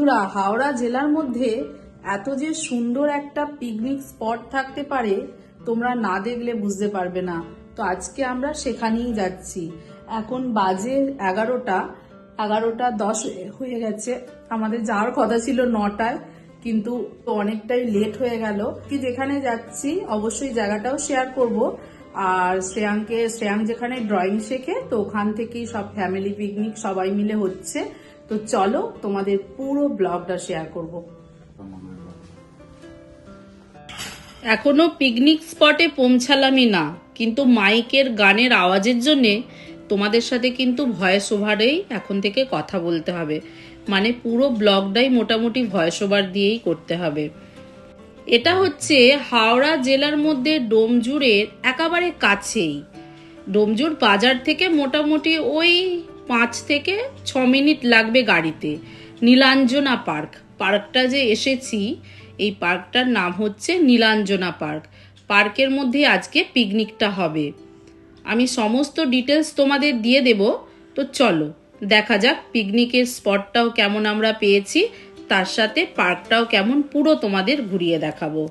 বন্ধুরা, হাওড়া জেলার মধ্যে এত যে সুন্দর একটা পিকনিক স্পট থাকতে পারে, তোমরা না দেখলে বুঝতে পারবে না। তো আজকে আমরা সেখানেই যাচ্ছি। এখন বাজে এগারোটা এগারোটা দশ হয়ে গেছে। আমাদের যাওয়ার কথা ছিল নটায়, কিন্তু অনেকটাই লেট হয়ে গেল। কি যেখানে যাচ্ছি, অবশ্যই জায়গাটাও শেয়ার করব। আর শ্রেয়াংকে, শ্রেয়াং যেখানে ড্রয়িং শেখে, তো ওখান থেকেই সব ফ্যামিলি পিকনিক সবাই মিলে হচ্ছে। তো চলো তোমাদের পুরো ব্লগটা শেয়ার করব। এখনও পিকনিক স্পটে পৌঁছালামই না, কিন্তু মাইকের গানের আওয়াজের জন্যে তোমাদের সাথে কিন্তু ভয়েস ওভারেই এখন থেকে কথা বলতে হবে। মানে পুরো ব্লগটাই মোটামুটি ভয়েস ওভার দিয়েই করতে হবে। এটা হচ্ছে হাওড়া জেলার মধ্যে ডোমজুরের একেবারে কাছেই। ডোমজুর বাজার থেকে মোটামুটি ওই পাঁচ থেকে ছ মিনিট লাগবে গাড়িতে। নীলাঞ্জনা পার্ক। পার্কটা যে এসেছি, এই পার্কটার নাম হচ্ছে নীলাঞ্জনা পার্ক। পার্কের মধ্যে আজকে পিকনিকটা হবে। আমি সমস্ত ডিটেলস তোমাদের দিয়ে দেব। তো চলো, দেখা যাক পিকনিকের স্পটটাও কেমন আমরা পেয়েছি, তার সাথে পার্কটাও কেমন পুরো তোমাদের ঘুরিয়ে দেখাবো।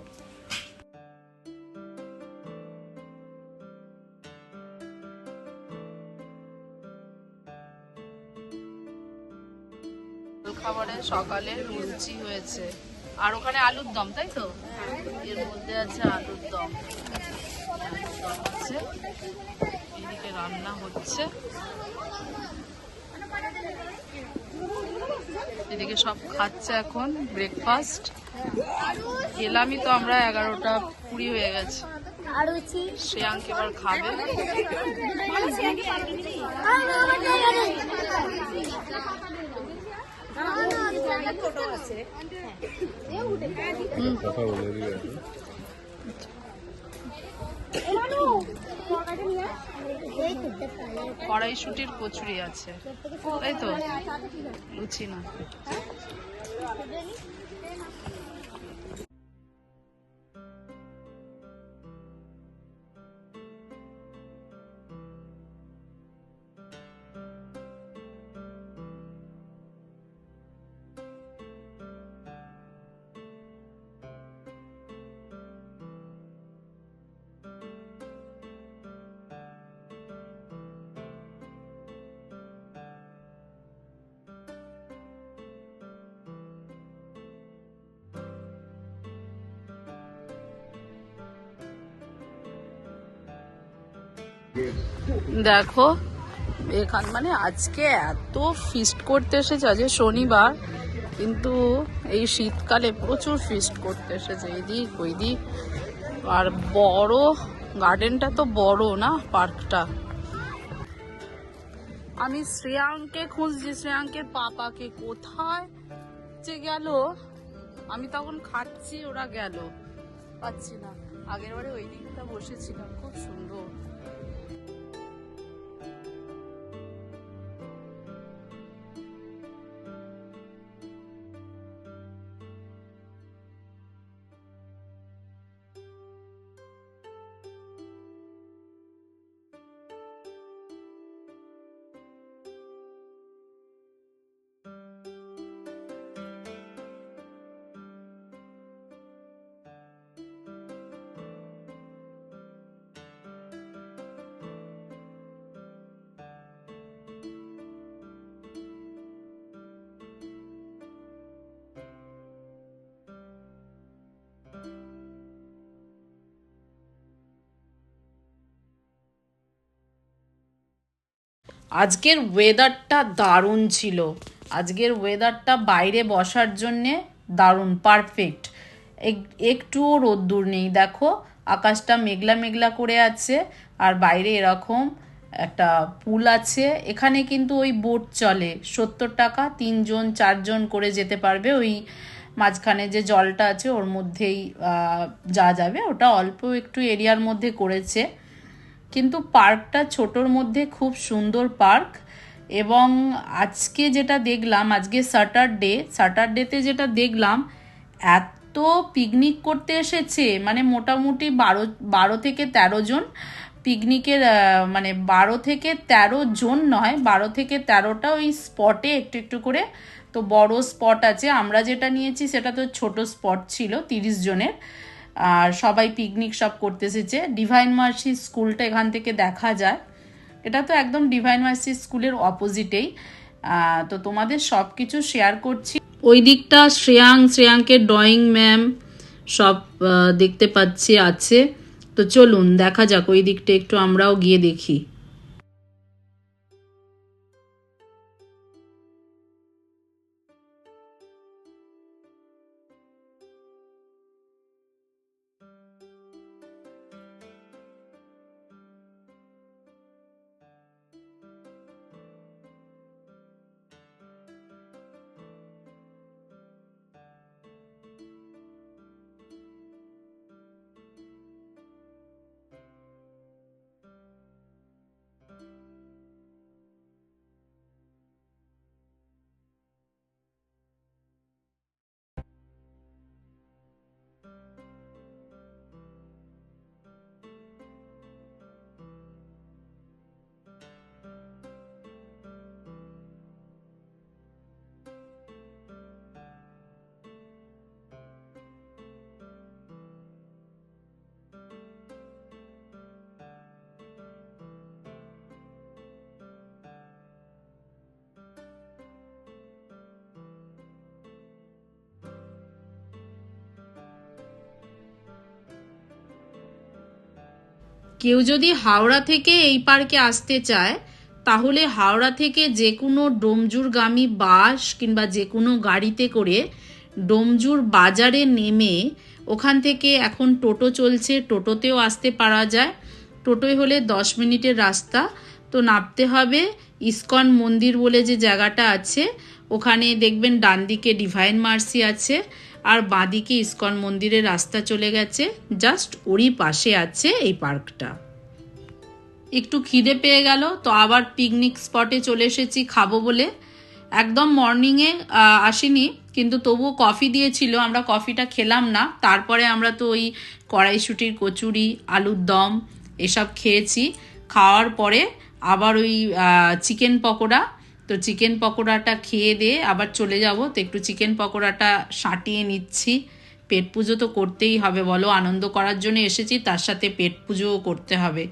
সকালে লুচি হয়েছে। আর ওখানে আলুর দম, তাই তো? এর মধ্যে আছে আলুর দম। আছে। এদিকে রান্না হচ্ছে। এদিকে সব খাচ্ছে এখন ব্রেকফাস্ট এলামই তো আমরা এগারোটা কুড়ি হয়ে গেছে। শ্রেয়াঙ্ক এবার খাবে। কথা বলে দিবে কড়াইশুটির কচুরি আছে। এই তো লুচি না। দেখো, এখান মানে আজকে এত ফিস্ট করতে এসেছে, আজকে শনিবার, কিন্তু এই শীতকালে প্রচুর ফিস্ট করতে এসেছে, এদিক ওই দিক আর বড় গার্ডেনটা তো বড় না পার্কটা আমি শ্রেয়াঙ্কে খুঁজছি, শ্রেয়াঙ্কের পাপাকে কোথায় যে গেল? আমি তখন খাচ্ছি, ওরা গেল। পাচ্ছি না। আগের বারে ওই দিকটা বসেছিলাম, খুব সুন্দর। আজকের ওয়েদারটা দারুণ ছিল। আজকের ওয়েদারটা বাইরে বসার জন্যে দারুণ পারফেক্ট একটুও রোদ্দুর নেই। দেখো, আকাশটা মেঘলা মেঘলা করে আছে, আর বাইরে এরকম একটা পুল আছে। এখানে কিন্তু ওই বোট চলে। সত্তর টাকা, তিনজন, চারজন করে যেতে পারবে। ওই মাঝখানে যে জলটা আছে, ওর মধ্যেই যাওয়া যাবে। ওটা অল্প একটু এরিয়ার মধ্যে করেছে। কিন্তু পার্কটা ছোটোর মধ্যে খুব সুন্দর পার্ক এবং আজকে যেটা দেখলাম, আজকে স্যাটারডে স্যাটারডেতে যেটা দেখলাম, এত পিকনিক করতে এসেছে মানে মোটামুটি বারো বারো থেকে তেরো জন। পিকনিকের মানে বারো থেকে তেরো জন নয়, বারো থেকে তেরোটা ওই স্পটে একটু একটু করে। তো বড় স্পট আছে, আমরা যেটা নিয়েছি সেটা তো ছোট স্পট ছিল, তিরিশ জনের। আর সবাই পিকনিক সব করতে এসেছে ডিভাইন মার্সি স্কুলটা এখান থেকে দেখা যায়। এটা তো একদম ডিভাইন মার্সি স্কুলের অপোজিটেই তো তোমাদের সব কিছু শেয়ার করছি। ওই দিকটা শ্রেয়াং, শ্রেয়াংকে ড্রয়িং ম্যাম সব দেখতে পাচ্ছি, আছে। তো চলুন, দেখা যাক ওই দিকটা একটু আমরাও গিয়ে দেখি। কেউ যদি হাওড়া থেকে এই পার্কে আসতে চায়, তাহলে হাওড়া থেকে যে কোনো ডোমজুরগামী বাস কিংবা যে কোনো গাড়িতে করে ডোমজুর বাজারে নেমে ওখান থেকে এখন টোটো চলছে, টোটোতেও আসতে পারা যায়। টোটোয় হলে দশ মিনিটের রাস্তা। তো নামতে হবে ইস্কন মন্দির বলে যে জায়গাটা আছে, ওখানে দেখবেন ডান দিকে ডিভাইন মার্সি আছে। আর বাঁদিকে ইস্কন মন্দিরের রাস্তা চলে গেছে। জাস্ট ওরই পাশে আছে এই পার্কটা। একটু খিদে পেয়ে গেল, তো আবার পিকনিক স্পটে চলে এসেছি খাব বলে। একদম মর্নিংয়ে আসিনি, কিন্তু তবুও কফি দিয়েছিল, আমরা কফিটা খেলাম না। তারপরে আমরা তো ওই কড়াইশুটির কচুরি, আলুর দম, এসব খেয়েছি। খাওয়ার পরে আবার ওই চিকেন পকোড়া তো চিকেন পকোড়াটা খেয়ে দিয়ে আবার চলে যাব। তো একটু চিকেন পকোড়াটা সাঁটিয়ে নিচ্ছি। পেট পুজো তো করতেই হবে, বলো। আনন্দ করার জন্য এসেছি, তার সাথে পেট পুজোও করতে হবে।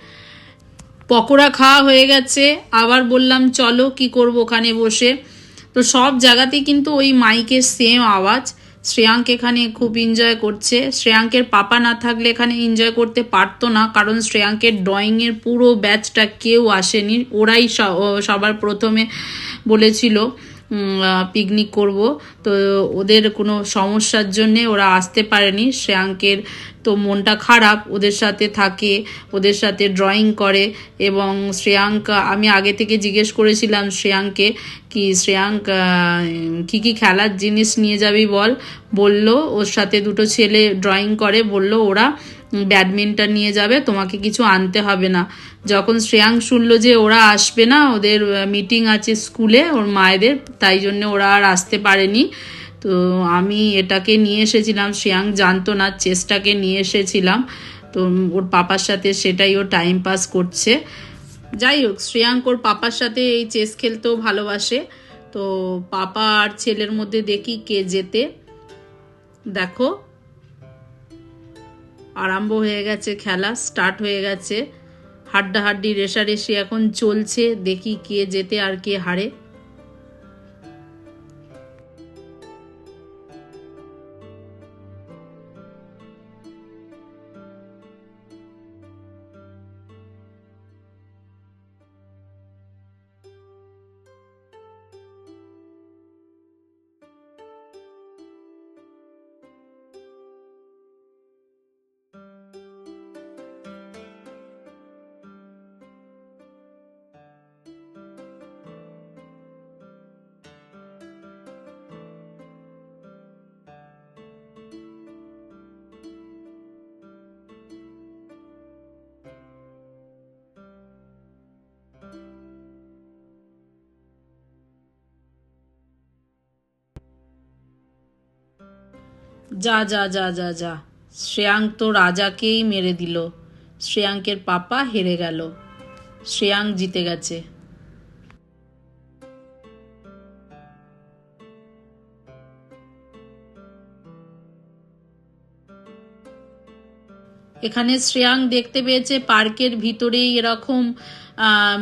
পকোড়া খাওয়া হয়ে গেছে। আবার বললাম, চলো কি করব ওখানে বসে। তো সব জায়গাতেই কিন্তু ওই মাইকের সেম আওয়াজ। শ্রেয়াঙ্ক এখানে খুব এনজয় করছে। শ্রেয়াঙ্কের পাপা না থাকলে এখানে এনজয় করতে পারতো না, কারণ শ্রেয়াঙ্কের ড্রয়িংয়ের পুরো ব্যাচটা কেউ আসেনি। ওরাই সবার প্রথমে বলেছিল। পিকনিক করব। তো ওদের কোনো সমস্যার জন্যে ওরা আসতে পারেনি। শ্রেয়াঙ্কের তো মনটা খারাপ, ওদের সাথে থাকে, ওদের সাথে ড্রয়িং করে এবং শ্রেয়াঙ্ক, আমি আগে থেকে জিজ্ঞেস করেছিলাম শ্রেয়াঙ্ককে কি, শ্রেয়াঙ্ক কি কি খেলার জিনিস নিয়ে যাবি বল? বলল, ওর সাথে দুটো ছেলে ড্রয়িং করে, বলল, ওরা ব্যাডমিন্টন নিয়ে যাবে, তোমাকে কিছু আনতে হবে না। যখন শ্রেয়াং শুনল যে ওরা আসবে না, ওদের মিটিং আছে স্কুলে, ওর মায়েদের, তাই জন্য ওরা আর আসতে পারেনি। তো আমি এটাকে নিয়ে এসেছিলাম, শ্রেয়াং জানতো না চেসটাকে নিয়ে এসেছিলাম। তো ওর পাপার সাথে সেটাই ও টাইম পাস করছে। যাই হোক শ্রেয়াঙ্ক ওর পাপার সাথে এই চেস খেলতেও ভালোবাসে। তো পাপা আর ছেলের মধ্যে দেখি কে যেতে দেখো, আরম্ভ হয়ে গেছে খেলা স্টার্ট হয়ে গেছে। হাড্ডাহাড্ডি রেশারেশি এখন চলছে দেখি কে যেতে আর কে হারে। যা যা যা যা যা। শ্রেয়াঙ্ক তো রাজাকেই মেরে দিল। শ্রেয়াঙ্কের পাপা হেরে গেল। শ্রেয়াঙ্ক জিতে গেছে। এখানে শ্রেয়াং দেখতে পেয়েছে, পার্কের ভিতরেই এরকম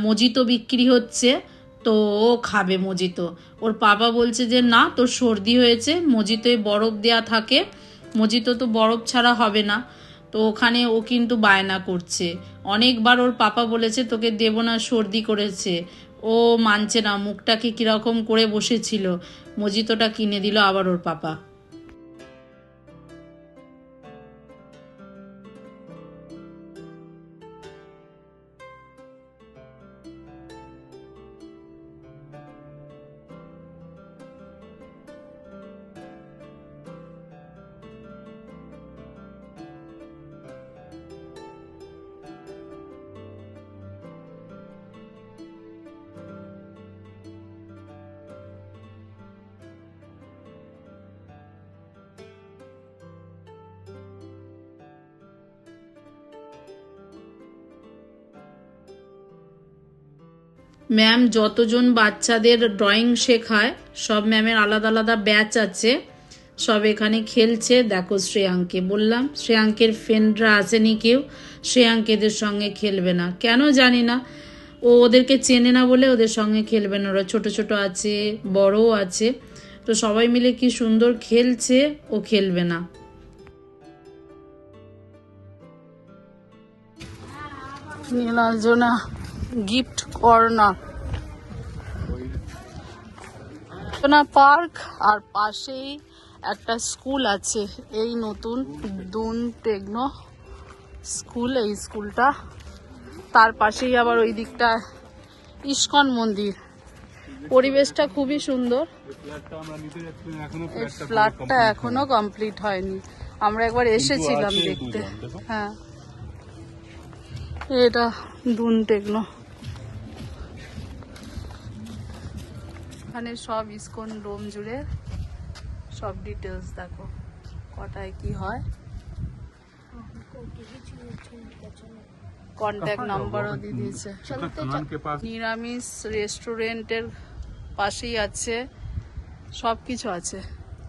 মজিত বিক্রি হচ্ছে। তো ও খাবে মজিতো। ওর পাপা বলছে যে, না, তোর সর্দি হয়েছে মজিতোয় বরফ দেয়া থাকে। মজিতো তো বরফ ছাড়া হবে না। তো ওখানে ও কিন্তু বায়না করছে। অনেকবার ওর পাপা বলেছে, তোকে দেব না, সর্দি করেছে। ও মানছে না, মুখটাকে কীরকম করে বসেছিল। মজিতোটা কিনে দিল আবার ওর পাপা। ম্যাম যতজন বাচ্চাদের ড্রয়িং শেখায়, সব ম্যামের আলাদা আলাদা ব্যাচ আছে। সব এখানে খেলছে। দেখো শ্রেয়াঙ্কে বললাম, শ্রেয়াঙ্কের ফ্রেন্ডরা আসেনি কেউ, শ্রেয়াঙ্কেদের সঙ্গে খেলবে না। কেন জানি না, ও ওদেরকে চেনে না বলে ওদের সঙ্গে খেলবে না। ওরা ছোট ছোট আছে, বড়ও আছে। তো সবাই মিলে কি সুন্দর খেলছে, ও খেলবে না। নীলাঞ্জনা। গিফট কর্নার পার্ক আর পাশেই একটা স্কুল আছে এই নতুন দুন টেকনো স্কুল এই স্কুলটা। তার পাশেই আবার ওই দিকটা ইস্কন মন্দির। পরিবেশটা খুবই সুন্দর। ফ্ল্যাটটা এখনও কমপ্লিট হয়নি। আমরা একবার এসেছিলাম দেখতে। হ্যাঁ। এটা দুন টেকনো। এখানে সব ইস্কন রোম জুড়ে সব ডিটেলস দেখো কটায় কি হয়। কন্ট্যাক্ট নাম্বারও দিয়ে দিয়েছে। নিরামিষ রেস্টুরেন্টের পাশেই আছে সব কিছু আছে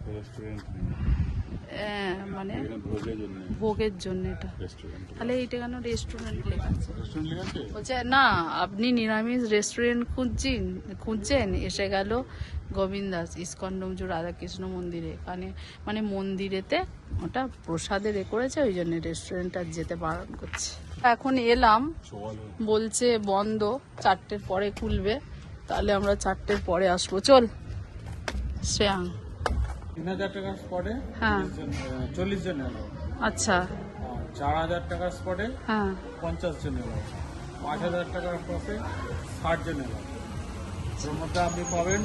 হ্যাঁ, মানে ভোগের জন্য এটা। তাহলে এইটা কেন রেস্টুরেন্ট লেখা আছে? বলছে না আপনি নিরামিষ রেস্টুরেন্ট খুঁজছেন খুঁজছেন এসে গেল গোবিন্দাস ইস্কন ডোমজু রাধাকৃষ্ণ মন্দিরে। এখানে মানে মন্দিরেতে ওটা প্রসাদে এ করেছে ওই জন্য রেস্টুরেন্টটা যেতে বারণ করছে। এখন এলাম বলছে বন্ধ চারটের পরে খুলবে তাহলে আমরা চারটের পরে আসব চল। শ্রেয়াং। তিন হাজার টাকার স্পটে হ্যাঁ। চল্লিশ জন এলো। আচ্ছা। চার হাজার টাকার স্পটে হ্যাঁ। পঞ্চাশ জন এলো। পাঁচ হাজার টাকার স্পটে ষাট জন এলো। ওর মধ্যে আপনি পাবেন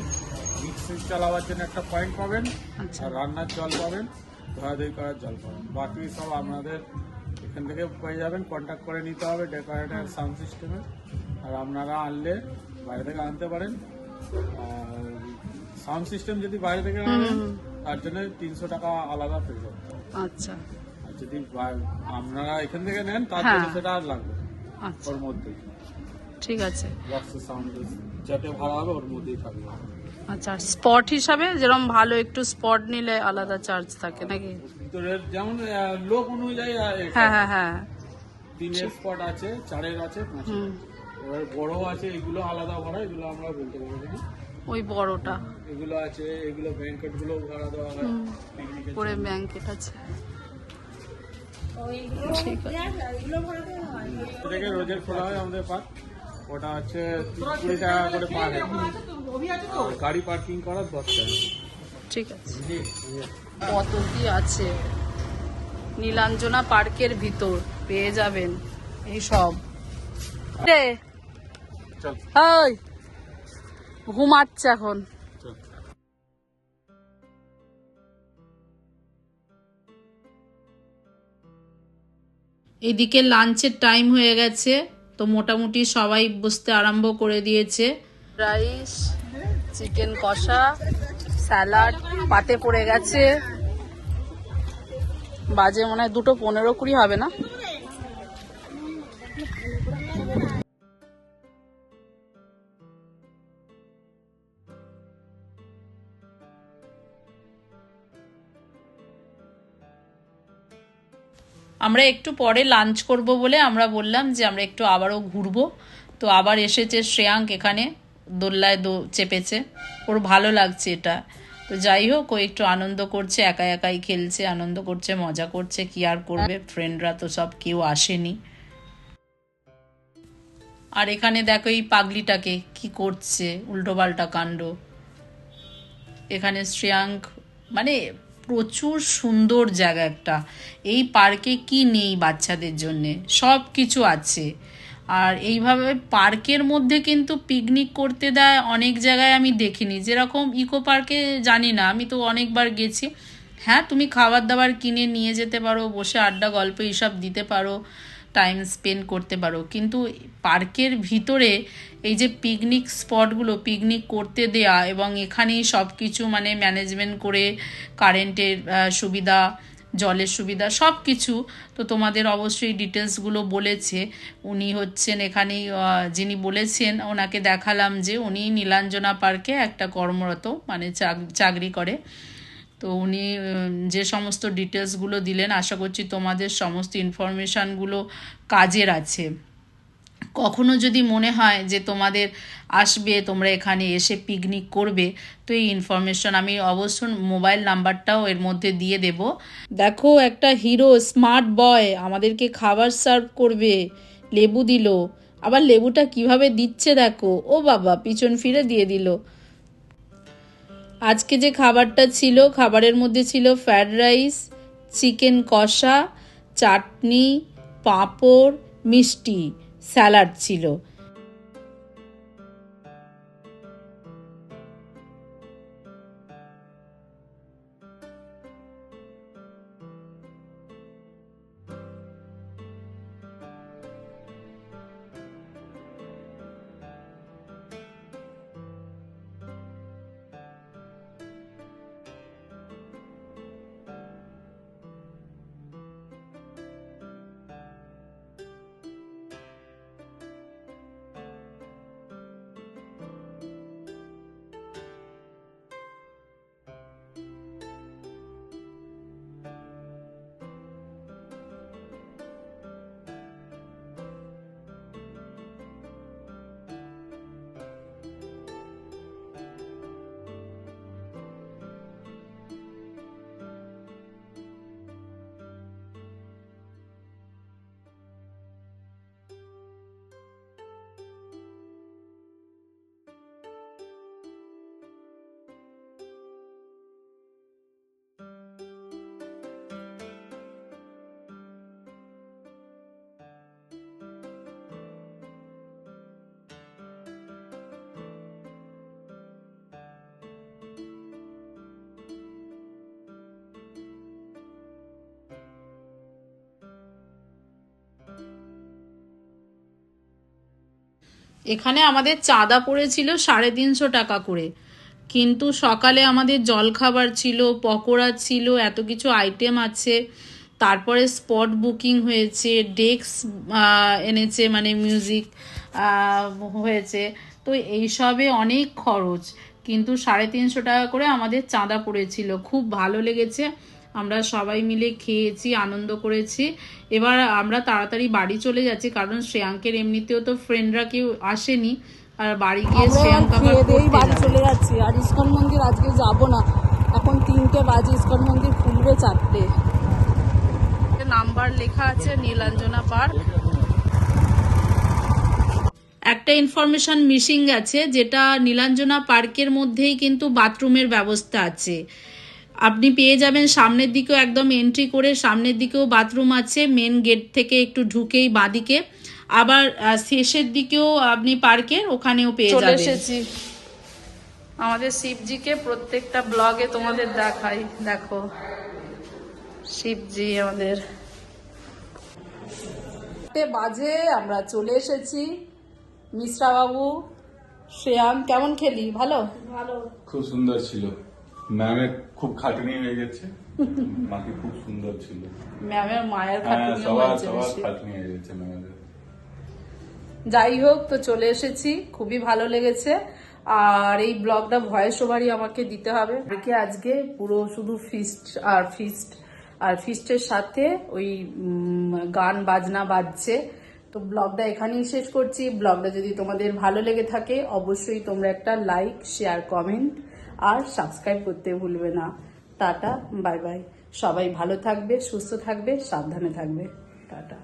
মিক্সি চালাবার জন্য একটা পয়েন্ট পাবেন আচ্ছা। আর রান্নার জল পাবেন ধোয়াধুয়ি করার জল পাবেন। বাকি সব আপনাদের এখান থেকে পেয়ে যাবেন কন্ট্যাক্ট করে নিতে হবে ডেকোরেটার সাউন্ড সিস্টেমে আর আপনারা আনলে বাইরে থেকে আনতে পারেন। আর সাউন্ড সিস্টেম যদি বাইরে থেকে আনেন তার জন্য তিনশো টাকা আলাদা পে করতে হবে। আচ্ছা। আর যদি বা- আপনারা এখান থেকে নেন তার হ্যাঁ। জন্য সেটা আর লাগবে না, আচ্ছা। ওর মধ্যে ঠিক আছে। বক্সের সাউন্ড যাতে ভাড়া হবে ওর মধ্যেই থাকবে। আচ্ছা স্পট হিসাবে যেরকম ভালো একটু স্পট নিলে আলাদা চার্জ থাকে নাকি? ভিতরের যেমন আহ, লোক অনুযায়ী আহ, এটা। হ্যাঁ হ্যাঁ হ্যাঁ। তিনের স্পট আছে চারের আছে পাঁচের। হুম। আছে। এবার বড় আছে এগুলো আলাদা ভাড়া এগুলো আমরা বলতে পারব না। ওই বড়টা। এগুলো আছে এগুলো ব্যাংকেটগুলো ভাড়া দেওয়া হয়। ব্যাংকেট আছে। ঠিক আছে। রোজের খোলা হয় আমাদের পার্ক ওটা হচ্ছে কুড়ি টাকা করে পার গাড়ি পার্কিং করার দশ টাকা ঠিক আছে। কত কি আছে। নীলাঞ্জনা পার্কের ভিতর পেয়ে যাবেন। এই সব। চল। ঘুমাচ্ছে এখন। এদিকে লাঞ্চের টাইম হয়ে গেছে তো মোটামুটি সবাই বসতে আরম্ভ করে দিয়েছে। রাইস চিকেন কষা স্যালাড পাতে পড়ে গেছে। বাজে মনে হয় দুটো পনেরো কুড়ি হবে না? আমরা একটু পরে লাঞ্চ করব বলে আমরা বললাম যে আমরা একটু আবারও ঘুরবো। তো আবার এসেছে শ্রেয়াঙ্ক এখানে, দোল্লায় দো, চেপেছে। ওর ভালো লাগছে এটা। তো যাই হোক, ও একটু আনন্দ করছে একা একাই খেলছে, আনন্দ করছে, মজা করছে, কি আর করবে? ফ্রেন্ডরা তো সব কেউ আসেনি। আর এখানে দেখো এই পাগলিটাকে কি করছে, উল্টোপাল্টা কাণ্ড। এখানে শ্রেয়াঙ্ক মানে প্রচুর সুন্দর জায়গা একটা। এই পার্কে কি নেই বাচ্চাদের জন্যে? সব কিছু আছে। আর এইভাবে পার্কের মধ্যে কিন্তু পিকনিক করতে দেয় অনেক জায়গায় আমি দেখিনি। যেরকম ইকো পার্কে জানি না, আমি তো অনেকবার গেছি। হ্যাঁ তুমি খাবার দাবার কিনে নিয়ে যেতে পারো, বসে আড্ডা গল্প এইসব দিতে পারো। টাইম স্পেন্ড করতে পারো। কিন্তু পার্কের ভিতরে এই যে পিকনিক স্পটগুলো পিকনিক করতে দেয়া এবং এখানেই সব কিছু মানে ম্যানেজমেন্ট করে কারেন্টের সুবিধা, জলের সুবিধা সব কিছু তো তোমাদের অবশ্যই ডিটেলসগুলো বলেছে। উনি হচ্ছেন এখানেই যিনি বলেছেন, ওনাকে দেখালাম যে উনি নীলাঞ্জনা পার্কে একটা কর্মরত মানে চাক- চাকরি করে। তো উনি যে সমস্ত ডিটেলসগুলো দিলেন, আশা করছি তোমাদের সমস্ত ইনফরমেশানগুলো কাজের আছে। কখনো যদি মনে হয় যে তোমাদের আসবে, তোমরা এখানে এসে পিকনিক করবে, তো এই ইনফরমেশন আমি অবশ্য মোবাইল নাম্বারটাও এর মধ্যে দিয়ে দেব। দেখো, একটা হিরো স্মার্ট বয় আমাদেরকে খাবার সার্ভ করবে, লেবু দিল। আবার লেবুটা কীভাবে দিচ্ছে দেখো? ও বাবা, পিছন ফিরে দিয়ে দিল। আজকে যে খাবারটা ছিল, খাবারের মধ্যে ছিল ফ্রায়েড রাইস চিকেন কষা, চাটনি, পাঁপড়, মিষ্টি স্যালাড ছিল। এখানে আমাদের চাঁদা পড়েছিল সাড়ে তিনশো টাকা করে। কিন্তু সকালে আমাদের জলখাবার ছিল, পকোড়া ছিল, এত কিছু আইটেম আছে। তারপরে স্পট বুকিং হয়েছে ডেস্ক এনেছে মানে মিউজিক হয়েছে। তো এইসবে অনেক খরচ। কিন্তু সাড়ে তিনশো টাকা করে আমাদের চাঁদা পড়েছিল। খুব ভালো লেগেছে। আমরা সবাই মিলে খেয়েছি আনন্দ করেছি। এবার আমরা তাড়াতাড়ি বাড়ি চলে যাচ্ছি কারণ শ্রেয়াঙ্কের এমনিতেও তো ফ্রেন্ডরা কেউ আসেনি। আর বাড়ি গিয়ে শ্রেয়াঙ্ক আবার বাড়ি চলে যাচ্ছি। আর ইস্কন মন্দির আজকে যাব না। এখন তিনটে বাজে ইস্কন মন্দির খুলবে চারটে। নাম্বার লেখা আছে নীলাঞ্জনা পার্ক। একটা ইনফরমেশন মিসিং আছে যেটা নীলাঞ্জনা পার্কের মধ্যেই কিন্তু বাথরুমের ব্যবস্থা আছে। আপনি পেয়ে যাবেন সামনের দিকেও একদম এন্ট্রি করে সামনের দিকেও বাথরুম আছে মেন গেট থেকে একটু ঢুকেই বাদিকে। আবার শেষের দিকেও আপনি পার্কের ওখানেও পেয়ে চলে যাবেন। এসেছি। আমাদের শিবজিকে প্রত্যেকটা ব্লগে তোমাদের দেখাই। দেখো শিবজি আমাদের। বাজে আমরা চলে এসেছি। মিশ্রা বাবু শ্রেয়াম কেমন খেলি? ভালো ভালো? খুব সুন্দর ছিল। ম্যামের খুব খাটনি হয়ে গেছে। বাকি খুব সুন্দর ছিল। ম্যামের মায়ের হ্যাঁ খাটুনিও সবার সবার খাটনি হয়ে গেছে ম্যামের যাই হোক তো চলে এসেছি। খুবই ভালো লেগেছে। আর এই ব্লগটা ভয়েস ওভারই আমাকে দিতে হবে। দেখে আজকে পুরো শুধু ফিস্ট আর ফিস্ট আর ফিস্টের সাথে ওই গান বাজনা বাজছে। তো ব্লগটা এখানেই শেষ করছি। ব্লগটা যদি তোমাদের ভালো লেগে থাকে অবশ্যই তোমরা একটা লাইক শেয়ার কমেন্ট আর সাবস্ক্রাইব করতে ভুলবে না। Tata, bye bye. সবাই ভালো থাকবে, সুস্থ থাকবে, সাবধানে থাকবে। টাটা।